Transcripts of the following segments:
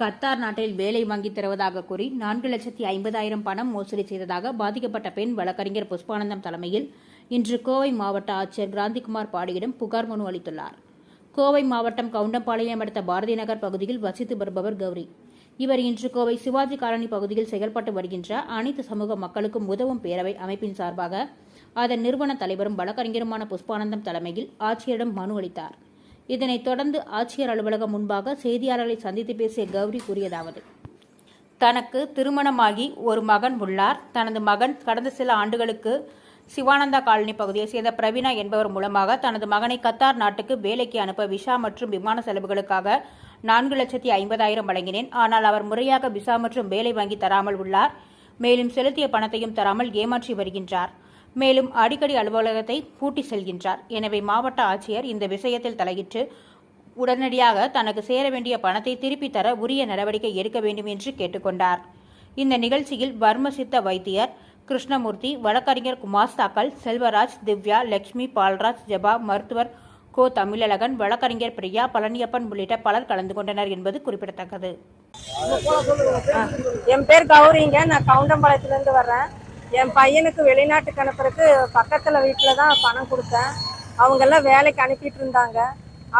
Qatar நாட்டில் வேலை வாங்கித் தருவதாக கூறி நான்கு லட்சத்தி ஐம்பதாயிரம் பணம் மோசடி செய்ததாக பாதிக்கப்பட்ட பெண் வழக்கறிஞர் புஷ்பானந்தம் தலைமையில் இன்று கோவை மாவட்ட ஆட்சியர் கிராந்திகுமார் பாடியிடம் புகார் மனு அளித்துள்ளார். கோவை மாவட்டம் கவுண்டம்பாளையம் அடுத்த பாரதி நகர் பகுதியில் வசித்து வருபவர் கௌரி. இவர் இன்று கோவை சிவாஜி காலனி பகுதியில் செயல்பட்டு வருகின்ற அனைத்து சமூக மக்களுக்கும் உதவும் பேரவை அமைப்பின் சார்பாக அதன் நிறுவன தலைவரும் வழக்கறிஞருமான புஷ்பானந்தம் தலைமையில் ஆட்சியரிடம் மனு அளித்தார். இதனைத் தொடர்ந்து ஆட்சியர் அலுவலகம் முன்பாக செய்தியாளர்களை சந்தித்து பேசிய கௌரி கூறியதாவது. தனக்கு திருமணமாகி ஒரு மகன் உள்ளார். தனது மகன் கடந்த சில ஆண்டுகளுக்கு சிவானந்தா காலனி பகுதியைச் சேர்ந்த பிரவீனா என்பவர் மூலமாக தனது மகனை கத்தார் நாட்டுக்கு வேலைக்கு அனுப்ப விசா மற்றும் விமான செலவுகளுக்காக நான்கு லட்சத்தி ஐம்பதாயிரம் வழங்கினேன். ஆனால் அவர் முறையாக விசா மற்றும் வேலை வாங்கி தராமல் உள்ளார். மேலும் செலுத்திய பணத்தையும் தராமல் ஏமாற்றி வருகின்றார். மேலும் அடிக்கடி அலுவலகத்தை பூட்டி செல்கின்றார். எனவே மாவட்ட ஆட்சியர் இந்த விஷயத்தில் தலையிட்டு உடனடியாக தனக்கு சேர வேண்டிய பணத்தை திருப்பித் தர உரிய நடவடிக்கை எடுக்க வேண்டும் என்று கேட்டுக்கொண்டார். இந்த நிகழ்ச்சியில் வர்ம சித்த வைத்தியர் கிருஷ்ணமூர்த்தி வழக்கறிஞர் குமாஸ்தாக்கள் செல்வராஜ் திவ்யா லட்சுமி பால்ராஜ் ஜபா மருத்துவர் கோ. தமிழழகன் வழக்கறிஞர் பிரியா பழனியப்பன் உள்ளிட்ட பலர் கலந்து கொண்டனர் என்பது குறிப்பிடத்தக்கது. என் பேர் கௌரிங்க. நான் கவுண்டம்பாளையத்துலேருந்து வர்றேன். என் பையனுக்கு வெளிநாட்டுக்கு அனுப்புறதுக்கு பக்கத்தில் வீட்டில் தான் பணம் கொடுத்தேன். அவங்கெல்லாம் வேலைக்கு அனுப்பிட்டு இருந்தாங்க.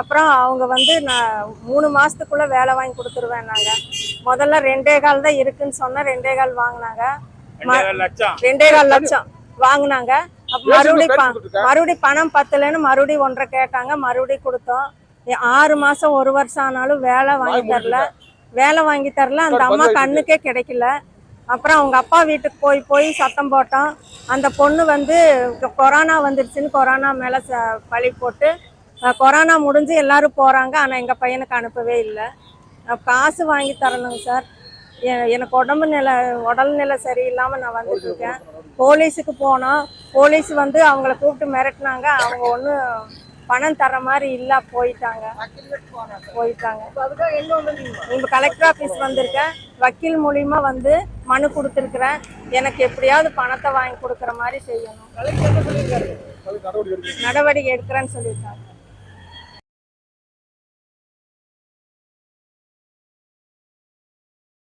அப்புறம் அவங்க வந்து நான் மூணு மாதத்துக்குள்ளே வேலை வாங்கி கொடுத்துருவேன் நாங்கள் முதல்ல ரெண்டே கால் தான் இருக்குன்னு சொன்னால் ரெண்டே கால் வாங்கினாங்க. ரெண்டே கால் லட்சம். வாங்கினாங்க. மறுபடியும் மறுபடியும் பணம் பத்தலைன்னு மறுபடியும் ஒன்றரை கேட்டாங்க. மறுபடியும் கொடுத்தோம். ஆறு மாசம் ஒரு வருஷம் ஆனாலும் வேலை வாங்கி தரல. வேலை வாங்கி தரல. அந்த அம்மா கண்ணுக்கே கிடைக்கல. அப்புறம் அவங்க அப்பா வீட்டுக்கு போய் போய் சத்தம் போட்டோம். அந்த பொண்ணு வந்து கொரோனா வந்துருச்சுன்னு கொரோனா மேலே ச பழி போட்டு கொரோனா முடிஞ்சு எல்லாரும் போகிறாங்க ஆனால் எங்கள் பையனுக்கு அனுப்பவே இல்லை. காசு வாங்கி தரணுங்க சார். எ- எனக்கு உடம்பு நிலை உடல் நிலை சரியில்லாமல் நான் வந்துட்டுருக்கேன் போலீஸுக்கு போனோம். போலீஸ் வந்து அவங்கள கூப்பிட்டு மிரட்டினாங்க. அவங்க ஒன்றும் பணம் தர மாதிரி இல்லை போயிட்டாங்க. போயிட்டாங்க. இப்போ கலெக்டர் ஆஃபீஸ் வந்திருக்கேன். வக்கீல் மூலியமா வந்து மனு கொடுத்துருக்குறேன். எனக்கு எப்படியாவது பணத்தை வாங்கி கொடுக்குற மாதிரி செய்யணும். நடவடிக்கை எடுக்கிறேன்னு சொல்லியிருக்காங்க.